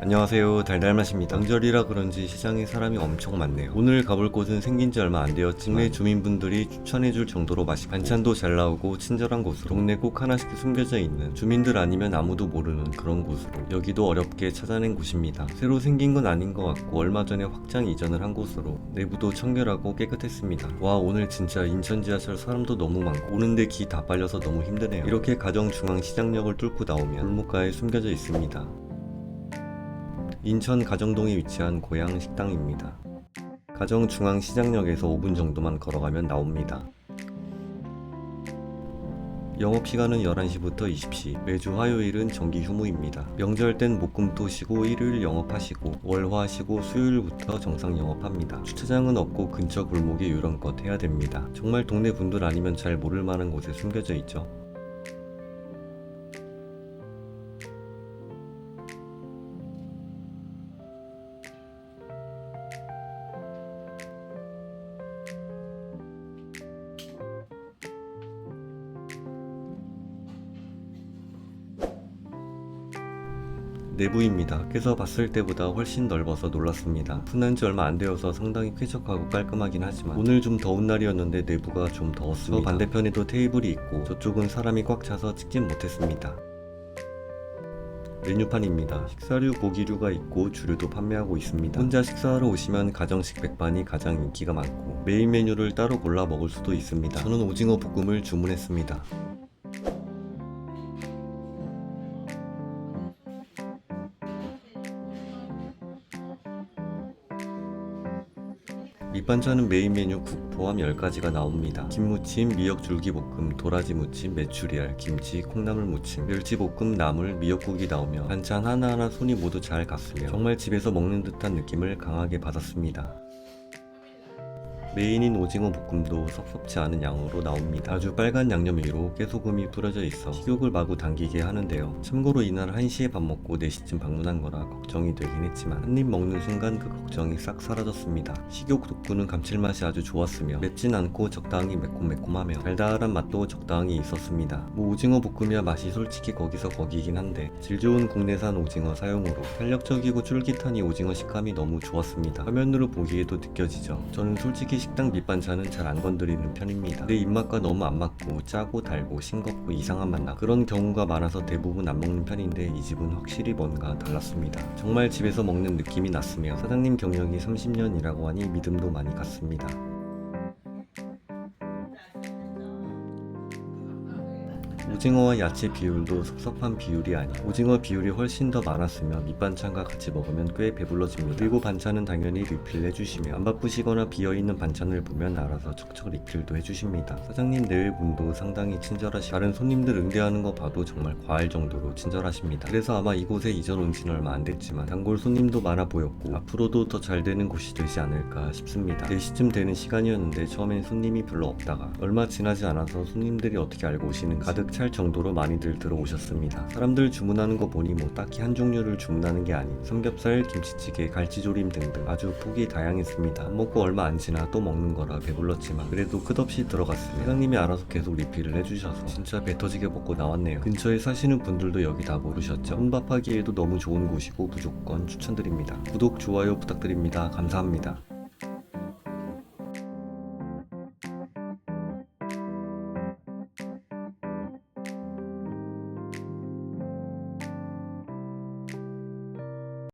안녕하세요. 달달맛입니다. 명절이라 그런지 시장에 사람이 엄청 많네요. 오늘 가볼 곳은 생긴 지 얼마 안 되었지만 동네. 주민분들이 추천해줄 정도로 맛있고 반찬도 잘 나오고 친절한 곳으로 동네 꼭 하나씩 숨겨져 있는 주민들 아니면 아무도 모르는 그런 곳으로 여기도 어렵게 찾아낸 곳입니다. 새로 생긴 건 아닌 것 같고 얼마 전에 확장 이전을 한 곳으로 내부도 청결하고 깨끗했습니다. 와 오늘 진짜 인천 지하철 사람도 너무 많고 오는데 기 다 빨려서 너무 힘드네요. 이렇게 가정중앙시장역을 뚫고 나오면 골목가에 숨겨져 있습니다 인천 가정동에 위치한 고향 식당입니다. 가정 중앙시장역에서 5분 정도만 걸어가면 나옵니다. 영업시간은 11시부터 20시, 매주 화요일은 정기 휴무입니다. 명절 땐 목금토 쉬고 일요일 영업하시고 월화 쉬고 수요일부터 정상 영업합니다. 주차장은 없고 근처 골목에 유령껏 해야 됩니다. 정말 동네 분들 아니면 잘 모를 만한 곳에 숨겨져 있죠. 내부입니다. 깨서 봤을 때보다 훨씬 넓어서 놀랐습니다. 오픈한 지 얼마 안 되어서 상당히 쾌적하고 깔끔하긴 하지만 오늘 좀 더운 날이었는데 내부가 좀 더웠습니다. 저 반대편에도 테이블이 있고 저쪽은 사람이 꽉 차서 찍진 못했습니다. 메뉴판입니다. 식사류, 고기류가 있고 주류도 판매하고 있습니다. 혼자 식사하러 오시면 가정식 백반이 가장 인기가 많고 메인 메뉴를 따로 골라 먹을 수도 있습니다. 저는 오징어 볶음을 주문했습니다. 밑반찬은 메인 메뉴 국 포함 10가지가 나옵니다. 김무침, 미역 줄기볶음, 도라지 무침, 메추리알, 김치, 콩나물 무침, 멸치볶음, 나물, 미역국이 나오며 반찬 하나하나 손이 모두 잘 갔으며 정말 집에서 먹는 듯한 느낌을 강하게 받았습니다. 메인인 오징어 볶음도 섭섭치 않은 양으로 나옵니다. 아주 빨간 양념 위로 깨소금이 뿌려져 있어 식욕을 마구 당기게 하는데요. 참고로 이날 1시에 밥 먹고 4시쯤 방문한 거라 걱정이 되긴 했지만 한 입 먹는 순간 그 걱정이 싹 사라졌습니다. 식욕 돋구는 감칠맛이 아주 좋았으며 맵진 않고 적당히 매콤매콤하며 달달한 맛도 적당히 있었습니다. 뭐 오징어 볶음이야 맛이 솔직히 거기서 거기긴 한데 질 좋은 국내산 오징어 사용으로 탄력적이고 쫄깃한 이 오징어 식감이 너무 좋았습니다. 화면으로 보기에도 느껴지죠. 저는 솔직히 식당 밑반찬은 잘 안 건드리는 편입니다. 내 입맛과 너무 안 맞고 짜고 달고 싱겁고 이상한 맛 나. 그런 경우가 많아서 대부분 안 먹는 편인데 이 집은 확실히 뭔가 달랐습니다. 정말 집에서 먹는 느낌이 났으며 사장님 경력이 30년이라고 하니 믿음도 많이 갔습니다. 오징어와 야채 비율도 섭섭한 비율이 아니 오징어 비율이 훨씬 더 많았으며 밑반찬과 같이 먹으면 꽤 배불러집니다. 그리고 반찬은 당연히 리필 해주시며 안 바쁘시거나 비어있는 반찬을 보면 알아서 척척 리필도 해주십니다. 사장님 내외 분도 상당히 친절하시 다른 손님들 응대하는 거 봐도 정말 과할 정도로 친절하십니다. 그래서 아마 이곳에 이전 온 지는 얼마 안 됐지만 단골 손님도 많아 보였고 앞으로도 더 잘 되는 곳이 되지 않을까 싶습니다. 4시쯤 되는 시간이었는데 처음엔 손님이 별로 없다가 얼마 지나지 않아서 손님들이 어떻게 알고 오시는지 가득 찰 정도로 많이들 들어오셨습니다. 사람들 주문하는 거 보니 뭐 딱히 한 종류를 주문하는 게 아닌 삼겹살, 김치찌개, 갈치조림 등등 아주 폭이 다양했습니다. 밥 먹고 얼마 안 지나 또 먹는 거라 배불렀지만 그래도 끝없이 들어갔습니다. 사장님이 알아서 계속 리필을 해주셔서 진짜 배 터지게 먹고 나왔네요. 근처에 사시는 분들도 여기 다 모르셨죠? 혼밥하기에도 너무 좋은 곳이고 무조건 추천드립니다. 구독, 좋아요 부탁드립니다. 감사합니다.